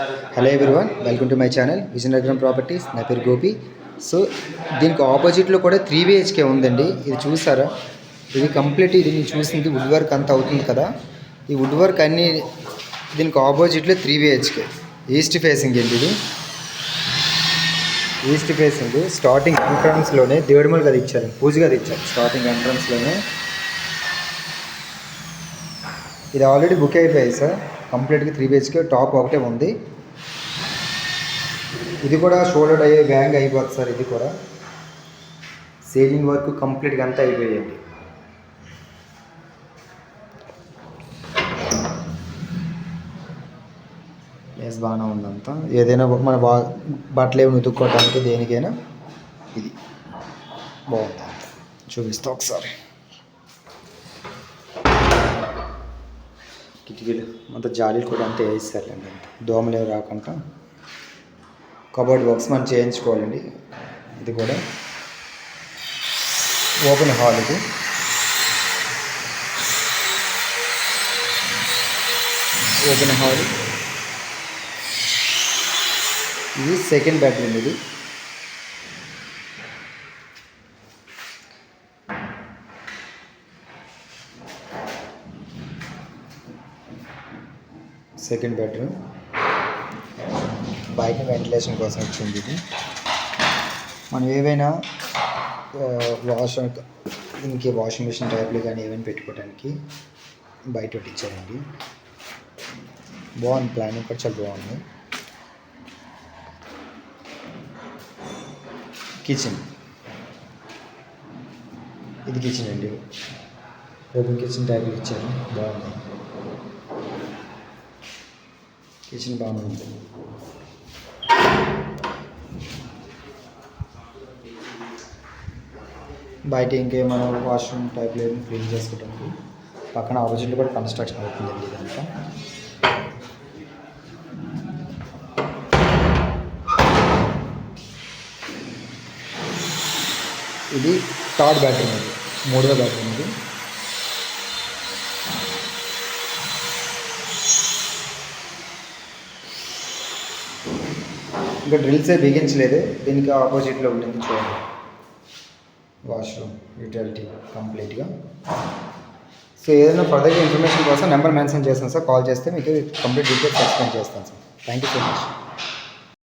Hello everyone welcome to my channel Vizianagaram properties నా పేరు Gopi. So దీనికి ఆపోజిట్లో కూడా త్రీ బిహెచ్కే ఉందండి. ఇది చూసారా? ఇది కంప్లీట్ ఇది. నేను చూసింది వుడ్ వర్క్ అంతా అవుతుంది కదా. ఈ వుడ్ వర్క్ అన్నీ దీనికి ఆపోజిట్లో త్రీ బిహెచ్కే ఈస్ట్ ఫేసింగ్ అండి ఇది? ఈస్ట్ ఫేసింగ్ స్టార్టింగ్ ఎంట్రన్స్లోనే దేవుడిమల్ కదా ఇచ్చారు. పూజ కదా ఇచ్చారు. స్టార్టింగ్ ఎంట్రన్స్లోనే ఇది ఆల్రెడీ బుక్ అయిపోయాయి సార్ కంప్లీట్గా త్రీ బీహెచ్కే టాప్ ఒకటే ఉంది. ఇది కూడా షోల్డర్ అయ్యే బ్యాంగ్ అయిపోతుంది సార్ ఇది కూడా. సేలింగ్ వర్క్ కంప్లీట్గా అంతా అయిపోయాయండి ప్లేస్ బాగానే ఉందంతా. ఏదైనా మన బా బట్టలు ఏమి ఉతుక్కోవడానికి దేనికైనా ఇది. బాగుంది. చూపిస్తా ఒకసారి. కిటికీలు అంత జాలీలు కూడా అంతా వేస్తారులేండి దోమలు రాకుండా కబోర్డ్ బాక్స్ మనం చేయించుకోవాలండి. ఇది కూడా ఓపెన్ హాల్ ఇది. Open hall. ఇది సెకండ్ బెడ్రూమ్ ఇది. Second bedroom. బయట వెంటిలేషన్ కోసం వచ్చింది ఇది. మనం ఏవైనా వాష్ దీనికి వాషింగ్ మిషన్ టైప్లు కానీ ఏమైనా పెట్టుకోవడానికి బయట ఒకటి ఇచ్చారండి బాగుంది ప్లానింగ్ కూడా చాలా బాగుంది. కిచెన్. ఇది కిచెన్ అండి. ఓపెన్ కిచెన్ టైప్ ఇచ్చారు. బాగుంది. కిచెన్ బాగుంది బయట ఇంకేమైనా వాష్రూమ్ టైప్ లేదు క్లీన్ చేసుకోవడానికి పక్కన ఆపోజిట్లో కూడా కన్స్ట్రక్షన్ అవుతుందండి ఇదంతా. ఇది థర్డ్ బెడ్రూమ్ ఇది మూడో బెడ్రూమ్ ఇది. ఇంకా డ్రిల్సే బిగించలేదు. దీనికి ఆపోజిట్లో ఉంటుంది చూడండి. వాష్రూమ్ యూటిలిటీ కంప్లీట్గా సో ఏదైనా ఫర్దర్గా ఇన్ఫర్మేషన్ కోసం నెంబర్ మెన్షన్ చేస్తాను సార్. కాల్ చేస్తే మీకు కంప్లీట్ డీటెయిల్స్ ఎక్స్ప్లెయిన్ చేస్తాను sir. Thank you so much